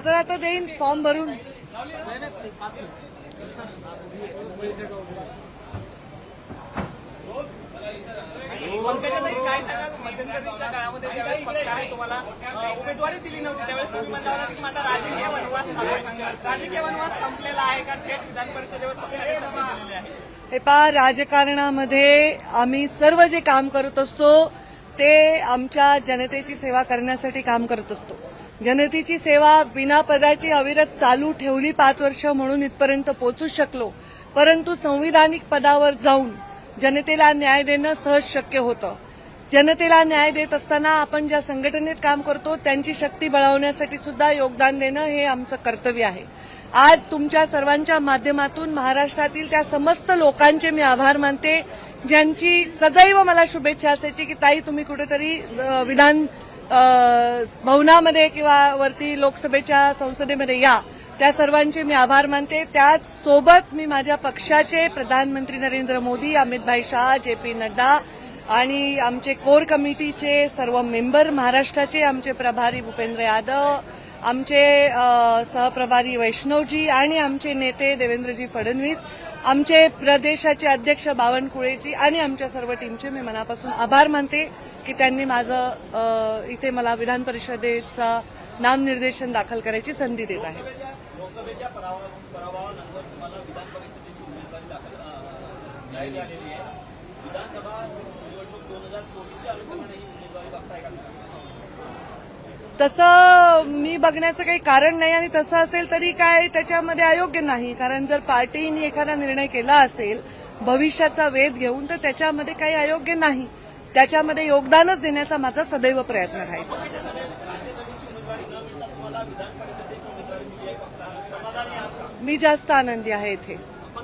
आता आता देईन फॉर्म भरून. पंकजाताई, काय सांगाल? मध्यंतरीच्या काळामध्ये ज्यावेळेस पक्षाने तुम्हाला अ, उमेदवारी दिली नव्हती त्यावेळेस तुम्ही म्हणला की माझा राजकीय वनवास राजकीय वनवास संपलेला आहे का थेट विधान परिषदेवर पक्षाने हे पहा राजकारणामध्ये आम्ही सर्व जे काम करत असतो ते आमच्या जनतेची सेवा करण्यासाठी काम करत असतो. जनतेची सेवा बिना पदाची अविरत चालू ठेवली पाच वर्ष म्हणून इथपर्यंत पोहोचू शकलो परंतु संविधानिक पदावर जाऊन जनतेला न्याय देणं सहज शक्य होतं. जनतेला न्याय देत असताना आपण ज्या संघटनेत काम करतो त्यांची शक्ती बळावण्यासाठी सुद्धा योगदान देणं हे आमचं कर्तव्य आहे. आज तुमच्या सर्वांच्या माध्यमातून महाराष्ट्रातील त्या समस्त लोकांचे मी आभार मानते ज्यांची सदैव मला शुभेच्छा असायची की ताई तुम्ही कुठेतरी विधान भवनामध्ये किंवा वरती लोकसभेच्या संसदेमध्ये या. त्या सर्वांचे मी आभार मानते. त्याच सोबत मी माझ्या पक्षाचे प्रधानमंत्री नरेंद्र मोदी अमित भाई शाह जे पी नड्डा आणि आमचे कोर कमिटीचे सर्व मेंबर महाराष्ट्राचे आमचे प्रभारी भूपेंद्र यादव आमचे सहप्रभारी वैष्णवजी आणि आमचे नेते देवेंद्रजी फडणवीस आमचे प्रदेशाचे अध्यक्ष बावनकुळेजी आणि आमच्या सर्व टीमचे मी मनापासून आभार मानते की त्यांनी माझं इथे मला विधान परिषदेचा नामनिर्देशन दाखल करायची संधी देत आहे. तसं मी बघण्याचं काही कारण नाही आणि तसं असेल तरी काय त्याच्यामध्ये अयोग्य नाही. कारण जर पार्टीने एखादा निर्णय केला असेल भविष्याचा वेध घेऊन तर त्याच्यामध्ये काही अयोग्य नाही. त्याच्यामध्ये योगदानच देण्याचा माझा सदैव प्रयत्न राहील. मी जास्त आनंदी आहे इथे.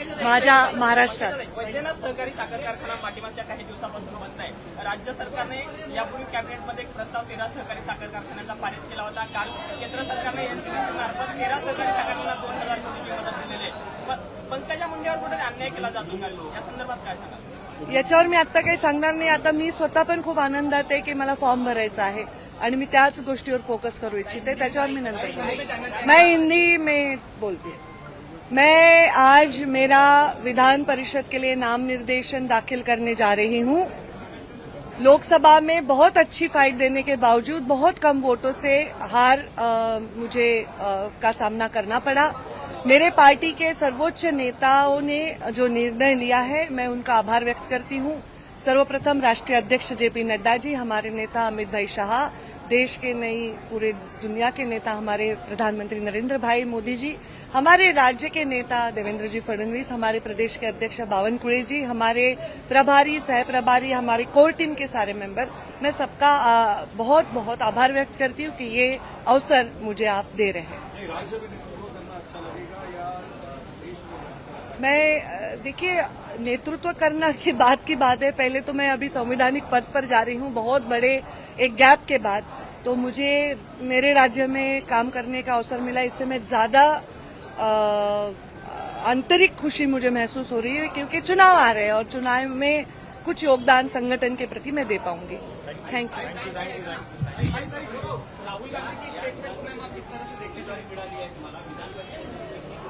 माझ्या महाराष्ट्रात. वैद्यनाथ सहकारी साखर कारखाना पाठीमागच्या काही दिवसापासून बंद आहे राज्य सरकारने यापूर्वी कॅबिनेटमध्ये एक प्रस्ताव तेरा सहकारी साखर कारखान्यांचा पारित केला होता. काल केंद्र सरकारने एनसीबीसी मार्फत तेरा सहकारी साखर दोन हजार कोटीची मदत दिलेली आहे. पंकजा मुंडेवर कुठे अन्याय केला जातो या संदर्भात काय सांगाल? याच्यावर मी आता काही सांगणार नाही. आता मी स्वतः पण खूप आनंदात आहे की मला फॉर्म भरायचा आहे आणि मी त्याच गोष्टीवर फोकस करू इच्छिते. त्याच्यावर मी नंतर. मैं हिंदी में बोलती मैं आज मेरा विधान परिषद के लिए नाम निर्देशन दाखिल करने जा रही हूँ। लोकसभा में बहुत अच्छी फाइट देने के बावजूद बहुत कम वोटों से हार आ, मुझे आ, का सामना करना पड़ा। मेरे पार्टी के सर्वोच्च नेताओं ने जो निर्णय लिया है मैं उनका आभार व्यक्त करती हूँ। सर्वप्रथम राष्ट्रीय अध्यक्ष जेपी नड्डा जी हमारे नेता अमित भाई शाह देश के नई पूरे दुनिया के नेता हमारे प्रधानमंत्री नरेंद्र भाई मोदी जी हमारे राज्य के नेता देवेंद्र जी फडणवीस हमारे प्रदेश के अध्यक्ष बावन कुड़े जी हमारे प्रभारी सह प्रभारी हमारी कोर टीम के सारे मेंबर मैं सबका बहुत बहुत आभार व्यक्त करती हूँ कि ये अवसर मुझे आप दे रहे हैं। मैं देखिए नेतृत्व करना की बात की बात है। पहले तो मैं अभी संवैधानिक पद पर जा रही हूँ, बहुत बड़े एक गैप के बाद। तो मुझे, मेरे राज्य में काम करने का अवसर मिला, इससे मैं ज़्यादा आंतरिक खुशी मुझे महसूस हो रही है क्योंकि चुनाव आ रहे हैं और चुनाव में कुछ योगदान संगठन के प्रति मैं दे पाऊँगी। Thank you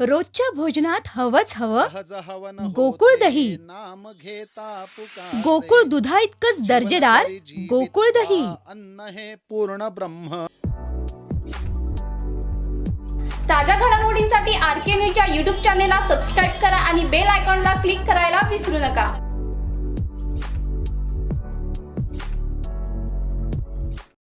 रोजच्या भोजनात हवंच हवं गोकुळ दही. नाम घेता पुकारे. गोकुळ दुधा इतकंच दर्जेदार गोकुळ दही अन्न हे पूर्ण ब्रह्म ताज्या घडामोडींसाठी आर के न्यूजच्या यूट्यूब चॅनेलला सबस्क्राईब करा आणि बेल आयकॉनला क्लिक करायला विसरू नका